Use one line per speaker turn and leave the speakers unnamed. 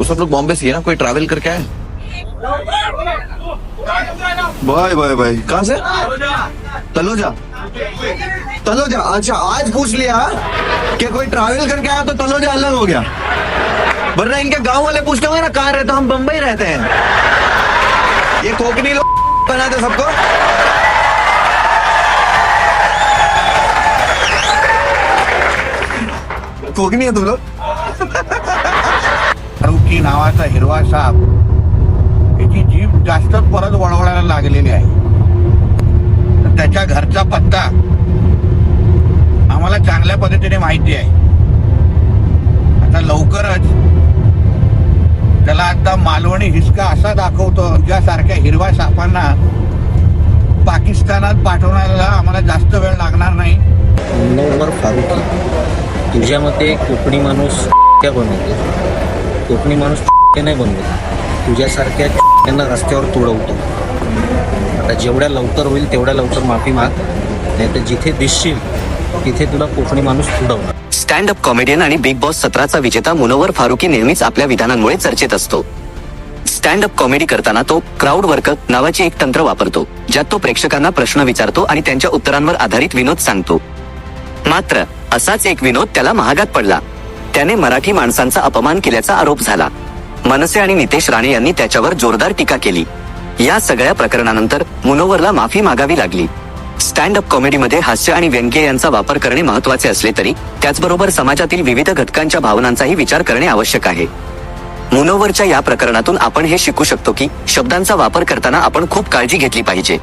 वो सब लोग बॉम्बे से है ना कोई ट्रैवल करके आए? भाई भाई भाई। कहाँ से? तलोजा। तलोजा अच्छा आज पूछ लिया कि कोई ट्रैवल करके आया तो तलोजा अलग हो गया? वरना इनके गाँव वाले पूछते होंगे ना कहाँ रहते हम बम्बई रहते हैं। ये कोकनी लोग बनाते सबको। कोकनी है तुम लोग?
नावाचा हिरवा साप याची जीभ जास्तच परत वळवळायला लागलेली आहे. त्याच्या घरचा पत्ता आम्हाला चांगल्या पद्धतीने माहिती आहे. आता लवकरच त्याला आता मालवणी हिसका असा दाखवतो ज्यासारख्या हिरव्या सापांना पाकिस्तानात पाठवण्याला आम्हाला जास्त वेळ लागणार नाही.
मुनव्वर फारुकी. तुझ्यामध्ये कोकणी माणूस त्या बनवतो कोकणी माणूस ते नाही बनवत. तुझ्यासारख्या त्यांना रस्त्यावर तुडवतो. आता जेवढ्या लवकर होईल तेवढ्या लवकर माफी माग. नाही तर जिथे दिसशील तिथे तुला कोकणी माणूस तुडवणार.
स्टँड अप कॉमेडियन आणि बिग बॉस सत्राचा विजेता मुनोवर फारुकी नेहमीच आपल्या विधानांमुळे चर्चेत असतो. स्टँड अप कॉमेडी करताना तो क्राऊड वर्क नावाचे एक तंत्र वापरतो ज्यात तो प्रेक्षकांना प्रश्न विचारतो आणि त्यांच्या उत्तरांवर आधारित विनोद सांगतो. मात्र असाच एक विनोद त्याला महागात पडला. त्याने मराठी माणसांचा अपमान केल्याचा आरोप झाला. मनसे आणि नितेश राणे यांनी त्याच्यावर जोरदार टीका केली. या सगळ्या प्रकरणानंतर मुनोवरला माफी मागावी लागली. स्टँड अप कॉमेडीमध्ये हास्य आणि व्यंग्य यांचा वापर करणे महत्त्वाचे असले तरी त्याचबरोबर समाजातील विविध घटकांच्या भावनांचाही विचार करणे आवश्यक आहे. मुनोवरच्या या प्रकरणातून आपण हे शिकू शकतो की शब्दांचा वापर करताना आपण खूप काळजी घेतली पाहिजे.